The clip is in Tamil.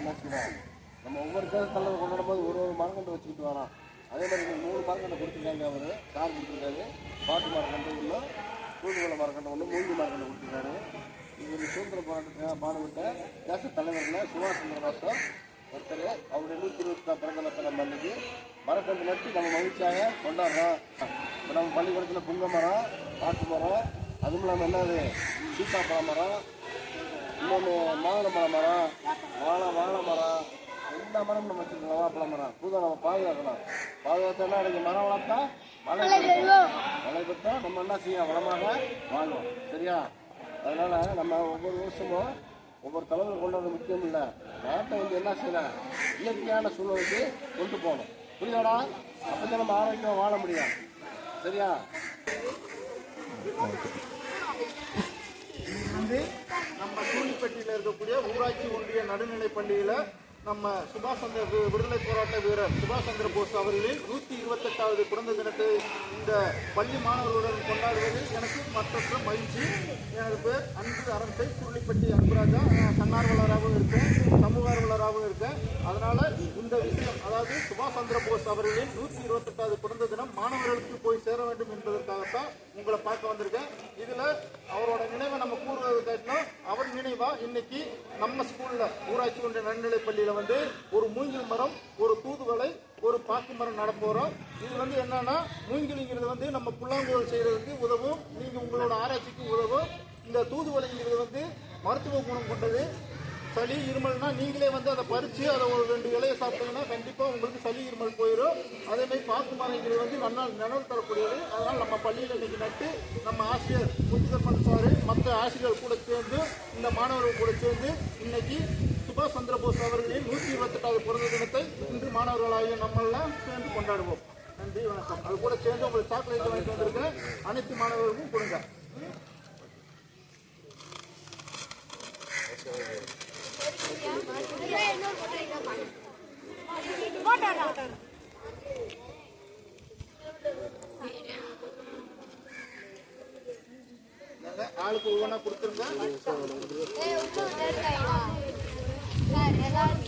என்ன செய்வோம் நம்ம ஒவ்வொரு தேர்தலில் தலைவர் கொண்டாடும் போது ஒரு ஒரு மரக்கன்று வச்சுக்கிட்டு வரோம். அதே மாதிரி நீங்கள் மூணு மரக்கன்று கொடுத்துருக்காங்க அவர். சார் கொடுத்துருக்காரு. பாட்டு மரக்கன்று ஒன்று தூதுவளை மரக்கன்று ஒன்று மூங்கி மரக்கன்று கொடுத்துருக்காரு. இவர் சுதந்திர போராட்டத்துக்காக பாடுபட்ட தேச தலைவரில் சுபாஷ் சந்திர போஸும் ஒருத்தர். அவருடைய நூற்றி இருபத்தி பிறந்த நாள் நம்ம அன்னைக்கு மரக்கன்று நட்டு நம்ம மகிழ்ச்சியாக கொண்டாடுறோம். இப்போ நம்ம பள்ளிக்கூடத்தில் புங்க மரம் பாட்டு மரம் அதுவும் இல்லாமல் என்னது? சீத்தாப்பழ மரம் இன்னொன்று மாதுளம்பழ மரம் வாழை வாழை மரம் எல்லா மரமும் நம்ம வச்சுருக்கோம். வாப்பழ மரம். பூதா நம்ம பாதுகாக்கணும் பாதுகாத்தோம்னா அதுக்கு மரம் வளர்த்தா மழை. மழை பெற்றா நம்ம என்ன செய்யும் வளமாக வாழ்வோம். சரியா? அதனால நம்ம ஒவ்வொரு வருஷமும் ஒவ்வொரு தலைவர் கொண்டு வர முக்கியம் இல்லை. நாட்டை வந்து என்ன செய்யலாம் இயற்கையான சூழ்நிலைக்கு கொண்டு போகணும். புரியுதாடா? அப்போ நம்ம ஆரோக்கியமாக வாழ முடியும். சரியா? ஊராட்சி ஒன்றிய நடுநிலைப் பள்ளியில் நம்ம சுபாஷ் சந்திர விடுதலை போராட்ட வீரர் சுபாஷ் சந்திர போஸ் அவர்களின் நூற்றி இருபத்தெட்டாவது பிறந்த தினத்தை இந்த பள்ளி மாணவர்களுடன் கொண்டாடுவது எனக்கு மற்றற்ற மகிழ்ச்சி. எனது பேர் அன்பு அரசை சுருளிப்பட்டி அன்புராஜா. தன்னார்வலராகவும் இருக்கேன் சமூக ஆர்வலராகவும் இருக்கேன். அதனால இந்த விஷயம் அதாவது சுபாஷ் சந்திர போஸ் அவர்களின் நூற்றி இருபத்தெட்டாவது பிறந்த தினம் மாணவர்களுக்கு போய் சேர வேண்டும் என்பதற்காகத்தான் உங்களை பார்க்க வந்திருக்கேன். இதுல இன்னைக்கு நம்ம ஸ்கூல்ல ஊராட்சி ஒன்றிய நடுநிலை பள்ளியில வந்து ஒரு மூங்கில் மரம் ஒரு தூதுவளை ஒரு பாக்கு மரம் நட போறோம். இது வந்து என்னன்னா மூங்கிலிங்கிறது வந்து நம்ம புல்லாங்குழல் செய்யறதுக்கு உதவும். நீங்க உங்களோட ஆராய்ச்சிக்கு உதவும். இந்த தூதுவளைங்கிறது வந்து மருத்துவ குணம் கொண்டது. சளி இருமல்னா நீங்களே வந்து அதை பறித்து அதை ஒரு ரெண்டு இலையை சாப்பிட்டீங்கன்னா கண்டிப்பாக உங்களுக்கு சளி இருமல் போயிடும் அதே மாதிரி பாக்கு மரங்கள் வந்து நல்லா நிழல் தரக்கூடியது. அதனால் நம்ம பள்ளியில் இன்றைக்கி நட்டு நம்ம ஆசிரியர் முத்துகர்மன் சார் மற்ற ஆசிரியர் கூட சேர்ந்து இந்த மாணவர்கள் கூட சேர்ந்து இன்னைக்கு சுபாஷ் சந்திர போஸ் அவர்களின் நூற்றி இருபத்தெட்டாவது பிறந்த தினத்தை இன்று மாணவர்களாகிய நம்மெல்லாம் சேர்ந்து கொண்டாடுவோம். நன்றி வணக்கம். அது கூட சேர்ந்து உங்களுக்கு சாக்லேட் வாங்கிட்டு வந்திருக்கிற அனைத்து மாணவர்களுக்கும் கொடுங்க. ஆளுக்கு ஒவ்வொன்றா கொடுத்துருங்க. சார், எல்லாரும்